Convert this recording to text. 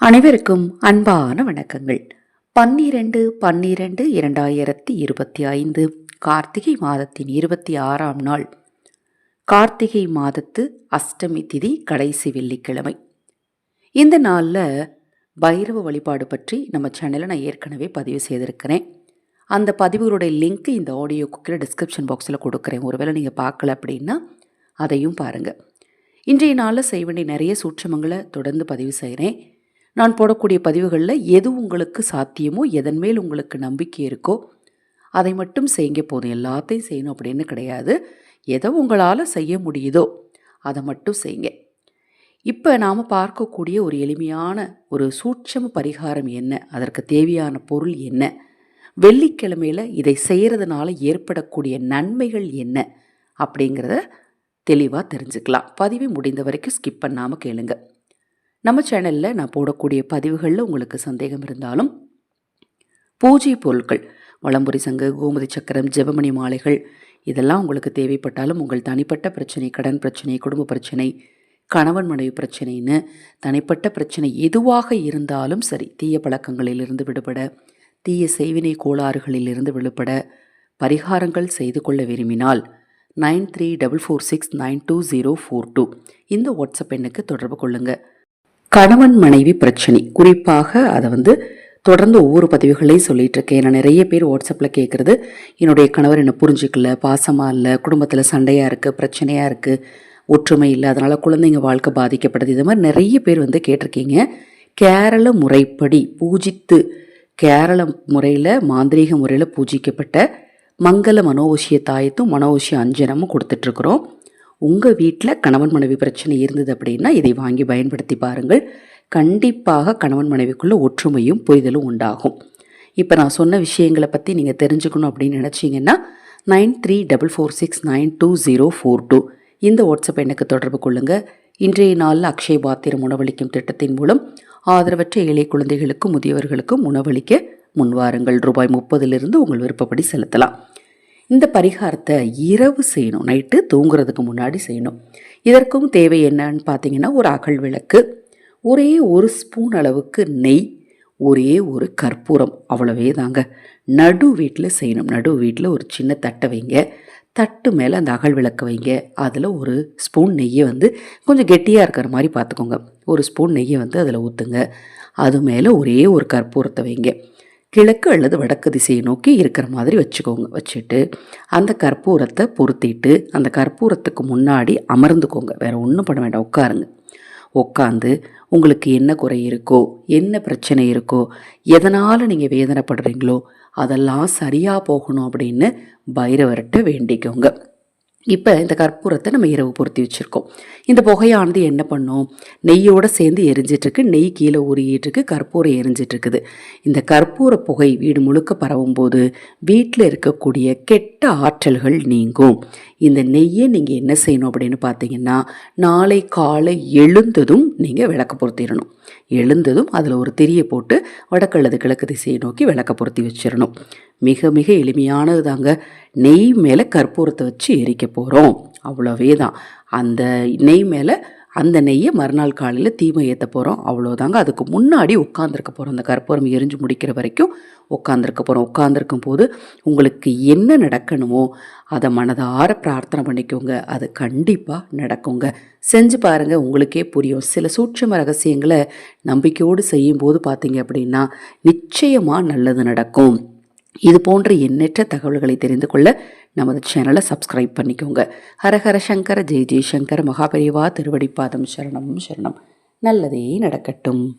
அனைவருக்கும் அன்பான வணக்கங்கள். பன்னிரண்டு பன்னிரண்டு இரண்டாயிரத்தி இருபத்தி ஐந்து கார்த்திகை மாதத்தின் இருபத்தி ஆறாம் நாள். கார்த்திகை மாதத்து அஷ்டமி திதி கடைசி வெள்ளிக்கிழமை. இந்த நாளில் பைரவ வழிபாடு பற்றி நம்ம சேனலில் நான் ஏற்கனவே பதிவு செய்திருக்கிறேன். அந்த பதிவுகளுடைய லிங்க் இந்த ஆடியோ குக்கில் டிஸ்கிரிப்ஷன் பாக்ஸில் கொடுக்குறேன். ஒருவேளை நீங்கள் பார்க்கல அப்படின்னா அதையும் பாருங்கள் இன்றைய நாளில் செய்ய வேண்டிய நிறைய சூட்சமங்களை தொடர்ந்து பதிவு செய்கிறேன் நான் போடக்கூடிய பதிவுகளில் எது உங்களுக்கு சாத்தியமோ எதன் மேல் உங்களுக்கு நம்பிக்கை இருக்கோ அதை மட்டும் செய்யுங்க. போதும் எல்லாத்தையும் செய்யணும் அப்படின்னு கிடையாது. எதை உங்களால் செய்ய முடியுதோ அதை மட்டும் செய்யுங்க. இப்போ நாம் பார்க்கக்கூடிய ஒரு எளிமையான ஒரு சூட்சம பரிகாரம் என்ன? அதற்கு தேவையான பொருள் என்ன? வெள்ளிக்கிழமையில் இதை செய்கிறதுனால ஏற்படக்கூடிய நன்மைகள் என்ன? அப்படிங்கிறத தெளிவாக தெரிஞ்சுக்கலாம். பதிவை முடிந்த வரைக்கும் ஸ்கிப் பண்ணாமல் கேளுங்கள் நம்ம சேனலில் நான் போடக்கூடிய பதிவுகளில் உங்களுக்கு சந்தேகம் இருந்தாலும் பூஜை பொருட்கள் வளம்புரி சங்கு கோமதி சக்கரம் ஜெபமணி மாலைகள் இதெல்லாம் உங்களுக்கு தேவைப்பட்டாலும் உங்கள் தனிப்பட்ட பிரச்சனை கடன் பிரச்சனை குடும்ப பிரச்சனை கணவன் மனைவி பிரச்சனைன்னு தனிப்பட்ட பிரச்சனை எதுவாக இருந்தாலும் சரி தீய பழக்கங்களிலிருந்து விடுபட தீய செய்வினை கோளாறுகளிலிருந்து விடுபட பரிகாரங்கள் செய்து கொள்ள விரும்பினால் nine three double four six nine two zero four two இந்த வாட்ஸ்அப் எண்ணுக்கு தொடர்பு கொள்ளுங்கள் கணவன் மனைவி பிரச்சனை. குறிப்பாக அதை வந்து தொடர்ந்து ஒவ்வொரு பதிவுகளையும் சொல்லிட்டு இருக்கேன். நான் நிறைய பேர் வாட்ஸ்அப்பில் கேட்குறது என்னுடைய கணவர் என்னை புரிஞ்சிக்கல பாசமாக இல்லை குடும்பத்தில் சண்டையாக இருக்குது பிரச்சனையாக இருக்குது ஒற்றுமை இல்லை அதனால் குழந்தைங்க வாழ்க்கை பாதிக்கப்படுது. இது மாதிரி நிறைய பேர் வந்து கேட்டிருக்கீங்க. கேரள முறைப்படி பூஜித்து கேரள முறையில் மாந்திரீக முறையில் பூஜிக்கப்பட்ட மங்கள மனோவசிய தாயத்தும் மனோவசிய அஞ்சனமும் கொடுத்துட்ருக்குறோம் உங்கள் வீட்டில் கணவன் மனைவி பிரச்சனை இருந்தது அப்படின்னா இதை வாங்கி பயன்படுத்தி பாருங்கள். கண்டிப்பாக கணவன் மனைவிக்குள்ள ஒற்றுமையும் புரிதலும் உண்டாகும். இப்போ நான் சொன்ன விஷயங்களை பற்றி நீங்கள் தெரிஞ்சுக்கணும் அப்படின்னு நினச்சிங்கன்னா nine three double four six nine two zero four two. இந்த வாட்ஸ்அப் எனக்கு தொடர்பு கொள்ளுங்கள் இன்றைய நாளில் அக்ஷய பாத்திரம் உணவளிக்கும் திட்டத்தின் மூலம் ஆதரவற்ற ஏழை குழந்தைகளுக்கும் முதியவர்களுக்கும் உணவளிக்க முன்வாருங்கள். ரூபாய் முப்பதிலிருந்து உங்கள் விருப்பப்படி செலுத்தலாம். இந்த பரிகாரத்தை இரவு செய்யணும். நைட்டு தூங்குறதுக்கு முன்னாடி செய்யணும். இதற்கும் தேவை என்னன்னு பார்த்தீங்கன்னா ஒரு அகல் விளக்கு ஒரே ஒரு ஸ்பூன் அளவுக்கு நெய் ஒரே ஒரு கற்பூரம். அவ்வளவே தாங்க. நடு வீட்டில் செய்யணும். நடு வீட்டில் ஒரு சின்ன தட்டை வைங்க. தட்டு மேலே அந்த அகல் விளக்கு வைங்க. அதில் ஒரு ஸ்பூன் நெய்யை வந்து கொஞ்சம் கெட்டியாக இருக்கிற மாதிரி பார்த்துக்கோங்க. ஒரு ஸ்பூன் நெய்யை வந்து அதில் ஊற்றுங்க அது மேலே ஒரே ஒரு கற்பூரத்தை வைங்க. கிழக்கு அல்லது வடக்கு திசையை நோக்கி இருக்கிற மாதிரி வச்சுக்கோங்க. வச்சுட்டு அந்த கற்பூரத்தை பொருத்திட்டு அந்த கற்பூரத்துக்கு முன்னாடி அமர்ந்துக்கோங்க. வேறு ஒன்றும் பண்ண வேண்டாம். உட்காருங்க. உட்காந்து உங்களுக்கு என்ன குறை இருக்கோ என்ன பிரச்சனை இருக்கோ எதனால் நீங்கள் வேதனைப்படுறீங்களோ அதெல்லாம் சரியாக போகணும் அப்படின்னு பைரவர்கிட்ட வேண்டிக்கோங்க. இப்போ இந்த கற்பூரத்தை நம்ம இரவு பொருத்தி வச்சுருக்கோம். இந்த புகையானது என்ன பண்ணும்? நெய்யோடு சேர்ந்து எரிஞ்சிட்ருக்கு நெய் கீழே உருகிட்டுருக்கு கற்பூரம் எரிஞ்சிட்ருக்குது. இந்த கற்பூர புகை வீடு முழுக்க பரவும் போது வீட்டில் இருக்கக்கூடிய கெட்ட ஆற்றல்கள் நீங்கும். இந்த நெய்யை நீங்கள் என்ன செய்யணும் அப்படின்னு பார்த்தீங்கன்னா நாளை காலை எழுந்ததும் நீங்கள் விளக்க பொருத்திடணும். எழுந்ததும் அதில் ஒரு திரியை போட்டு வடக்கு அல்லது கிழக்கு திசையை நோக்கி விளக்க பொருத்தி வச்சிடணும். மிக மிக எளிமையானது தாங்க. நெய் மேலே கற்பூரத்தை வச்சு எரிக்க போகிறோம் அவ்வளோவே தான். அந்த நெய் மேலே அந்த நெய்யை மறுநாள் காலையில் தீமை ஏற்ற போகிறோம் அவ்வளோதாங்க அதுக்கு முன்னாடி உட்காந்துருக்க போகிறோம் அந்த கற்பூரம் எரிஞ்சு முடிக்கிற வரைக்கும் உட்காந்துருக்க போகிறோம் உட்காந்துருக்கும் போது உங்களுக்கு என்ன நடக்கணுமோ அதை மனதார பிரார்த்தனை பண்ணிக்கோங்க. அது கண்டிப்பாக நடக்குங்க. செஞ்சு பாருங்கள் உங்களுக்கே புரியும். சில சூட்சம ரகசியங்களை நம்பிக்கையோடு செய்யும்போது பார்த்தீங்க அப்படின்னா நிச்சயமாக நல்லது நடக்கும். இது போன்ற எண்ணற்ற தகவல்களை தெரிந்து கொள்ள நமது சேனலை சப்ஸ்கிரைப் பண்ணிக்கோங்க. ஹரஹர சங்கர ஜெய் ஜெய்சங்கர மகாபரிவா திருவடிப்பாதம் சரணம் சரணம். நல்லதே நடக்கட்டும்.